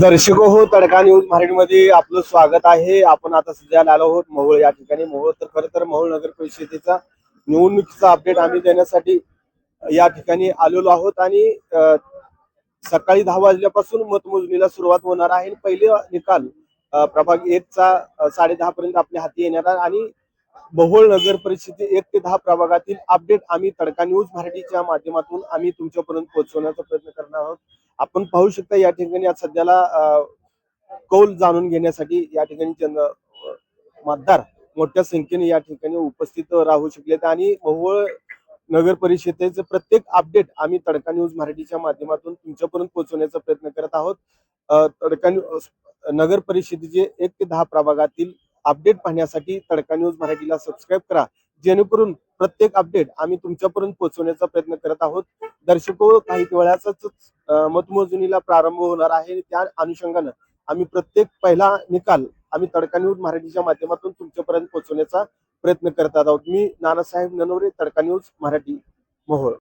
दर्शक हो तडका न्यूज मराठीमध्ये आपलं स्वागत आहे. आपण आता सध्या आलो आहोत मोहोळ. या ठिकाणी मोहोळ तर खरं तर मोहोळ नगर परिषदेचा निवडणुकीचा अपडेट आम्ही देण्यासाठी या ठिकाणी आलेलो आहोत आणि सकाळी दहा वाजल्यापासून मतमोजणीला सुरुवात होणार आहे. आणि पहिले निकाल प्रभाग एक चा साडे दहा पर्यंत आपल्या हाती येणार आहे. आणि मोहोळ नगर परिषदे एक ते दहा प्रभागातील अपडेट आम्ही तडका न्यूज मराठीच्या माध्यमातून आम्ही तुमच्यापर्यंत पोहोचवण्याचा प्रयत्न करणार आहोत. आपण पाहू शकता या ठिकाणी आज सध्याला कौल जाणून घेण्यासाठी या ठिकाणी जन मतदार मोठ्या संख्येने या ठिकाणी उपस्थित राहू शकलेत आणि मोहोळ नगर परिषदेचे प्रत्येक अपडेट आम्ही तडका न्यूज मराठीच्या माध्यमातून तुमच्यापर्यंत पोहोचवण्याचा प्रयत्न करत आहोत. तडका नगर परिषदेचे एक ते दहा प्रभागातील अपडेट पाहण्यासाठी तडका न्यूज मराठीला सबस्क्राईब करा. जेणेकरून प्रत्येक अपडेट आम्ही तुमच्यापर्यंत पोहोचवण्याचा प्रयत्न करत आहोत. दर्शको काही वेळाचाच मतमोजणीला प्रारंभ होणार आहे. त्या अनुषंगानं आम्ही प्रत्येक पहिला निकाल आम्ही तडका न्यूज मराठीच्या माध्यमातून तुमच्यापर्यंत पोहोचवण्याचा प्रयत्न करत आहोत. मी नानासाहेब ननवरे तडका न्यूज मराठी मोहोळ.